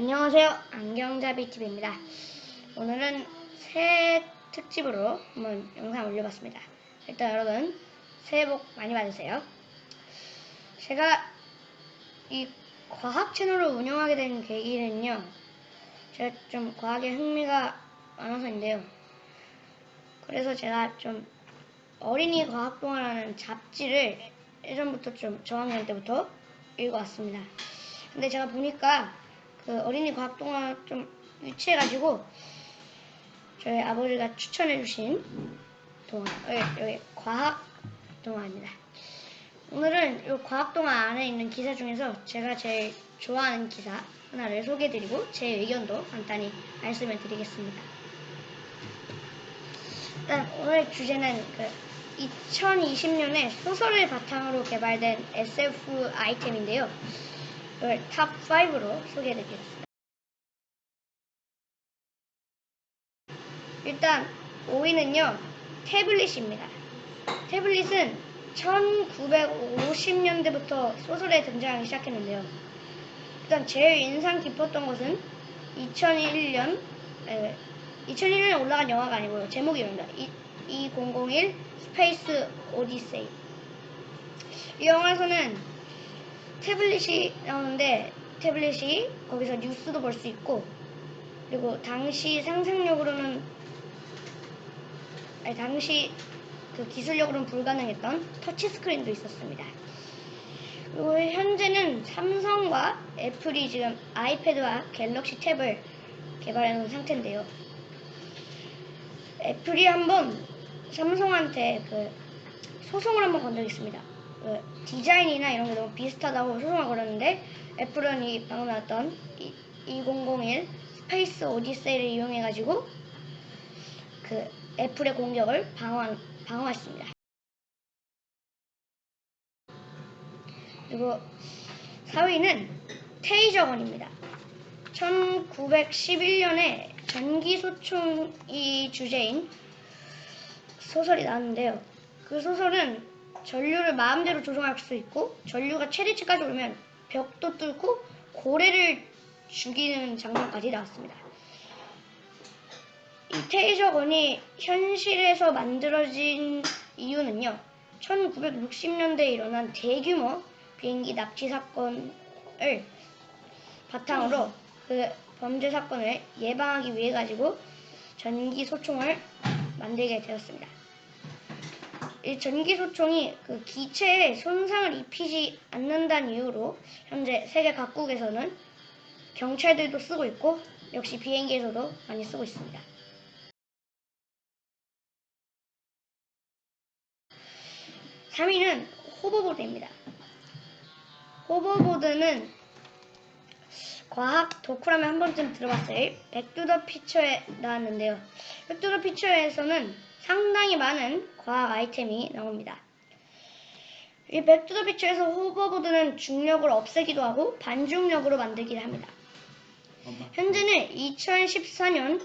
안녕하세요. 안경잡이TV입니다. 오늘은 새 특집으로 한번 영상 올려봤습니다. 일단 여러분, 새해 복 많이 받으세요. 제가 이 과학 채널을 운영하게 된 계기는요, 제가 좀 과학에 흥미가 많아서인데요. 그래서 제가 좀 어린이 과학동화라는 잡지를 예전부터 좀 저학년 때부터 읽어왔습니다. 근데 제가 보니까 그 어린이 과학 동화 좀 유치해가지고 저희 아버지가 추천해주신 동화 여기, 여기 과학 동화입니다. 오늘은 이 과학 동화 안에 있는 기사 중에서 제가 제일 좋아하는 기사 하나를 소개해드리고 제 의견도 간단히 말씀을 드리겠습니다. 일단 오늘 주제는 그 2020년에 소설을 바탕으로 개발된 SF 아이템인데요. 이걸 탑 5로 소개해드리겠습니다. 일단 5위는요 태블릿입니다. 태블릿은 1950년대부터 소설에 등장하기 시작했는데요. 일단 제일 인상 깊었던 것은 2001년 에, 2001년에 올라간 영화가 아니고요. 제목이 이럽니다. 2001 스페이스 오디세이 이 영화에서는 태블릿이 나오는데 태블릿이 거기서 뉴스도 볼 수 있고 그리고 당시 상상력으로는 아니 당시 그 기술력으로는 불가능했던 터치 스크린도 있었습니다. 그리고 현재는 삼성과 애플이 지금 아이패드와 갤럭시 탭을 개발해 놓은 상태인데요. 애플이 한번 삼성한테 그 소송을 한번 건 적이 있습니다. 그 디자인이나 이런 게 너무 비슷하다고 소송을 걸었는데 애플은 이 방금 나왔던 2001 스페이스 오디세이를 이용해가지고 그 애플의 공격을 방어, 방어했습니다. 그리고 4위는 테이저건입니다. 1911년에 전기소총이 주제인 소설이 나왔는데요. 그 소설은 전류를 마음대로 조종할 수 있고 전류가 최대치까지 오면 벽도 뚫고 고래를 죽이는 장면까지 나왔습니다. 이 테이저건이 현실에서 만들어진 이유는요. 1960년대에 일어난 대규모 비행기 납치 사건을 바탕으로 그 범죄 사건을 예방하기 위해 가지고 전기 소총을 만들게 되었습니다. 이 전기 소총이 그 기체에 손상을 입히지 않는다는 이유로 현재 세계 각국에서는 경찰들도 쓰고 있고 역시 비행기에서도 많이 쓰고 있습니다. 3위는 호버보드입니다. 호버보드는 과학 덕후라면 한 번쯤 들어봤을 백두더 피처에 나왔는데요. 백두더 피처에서는 상당히 많은 과학 아이템이 나옵니다. 이 백두더 피처에서 호버보드는 중력을 없애기도 하고 반중력으로 만들기도 합니다. 현재는 2014년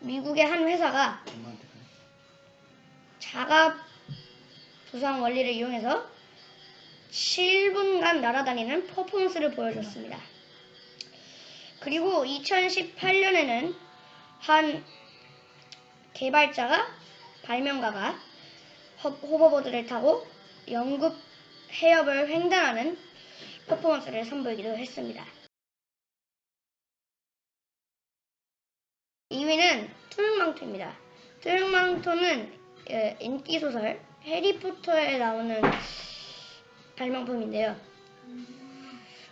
미국의 한 회사가 자가 부상 원리를 이용해서 7분간 날아다니는 퍼포먼스를 보여줬습니다. 그리고 2018년에는 한 개발자가 발명가가 호버보드를 타고 영국 해협을 횡단하는 퍼포먼스를 선보이기도 했습니다. 2위는 투명망토입니다. 투명망토는 예, 인기 소설 해리포터에 나오는 발명품인데요.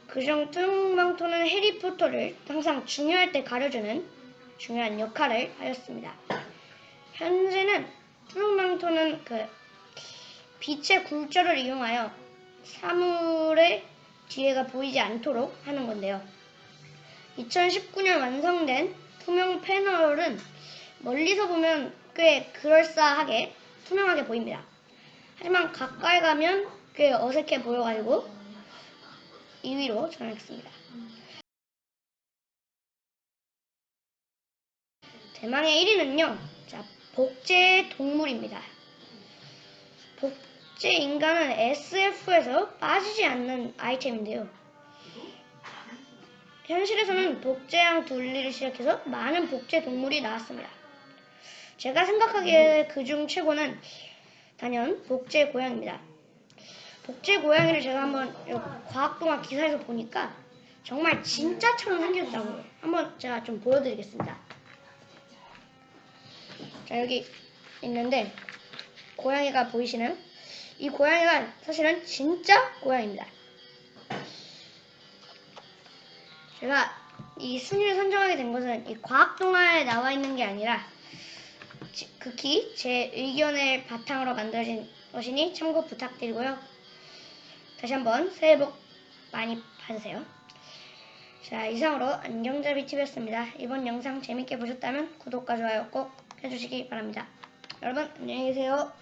그중 투명망토는 해리포터를 항상 중요할 때 가려주는 중요한 역할을 하였습니다. 현재는 투명망토는 그 빛의 굴절을 이용하여 사물의 뒤에가 보이지 않도록 하는 건데요. 2019년 완성된 투명 패널은 멀리서 보면 꽤 그럴싸하게 투명하게 보입니다. 하지만 가까이 가면 꽤 어색해 보여가지고 2위로 정했습니다. 대망의 1위는요. 자, 복제 동물입니다. 복제 인간은 SF에서 빠지지 않는 아이템인데요. 현실에서는 복제양 둘리를 시작해서 많은 복제 동물이 나왔습니다. 제가 생각하기에 그중 최고는 단연 복제 고양입니다. 복제 고양이를 제가 한번 요 과학동화 기사에서 보니까 정말 진짜처럼 생겼다고요. 한번 제가 좀 보여드리겠습니다. 자 여기 있는데 고양이가 보이시나요? 이 고양이가 사실은 진짜 고양이입니다. 제가 이 순위를 선정하게 된 것은 이 과학 동화에 나와 있는 게 아니라 지- 극히 제 의견을 바탕으로 만들어진 것이니 참고 부탁드리고요. 다시 한번 새해 복 많이 받으세요. 자, 이상으로 안경잡이 TV였습니다. 이번 영상 재밌게 보셨다면 구독과 좋아요 꼭 해주시기 바랍니다. 여러분, 안녕히 계세요.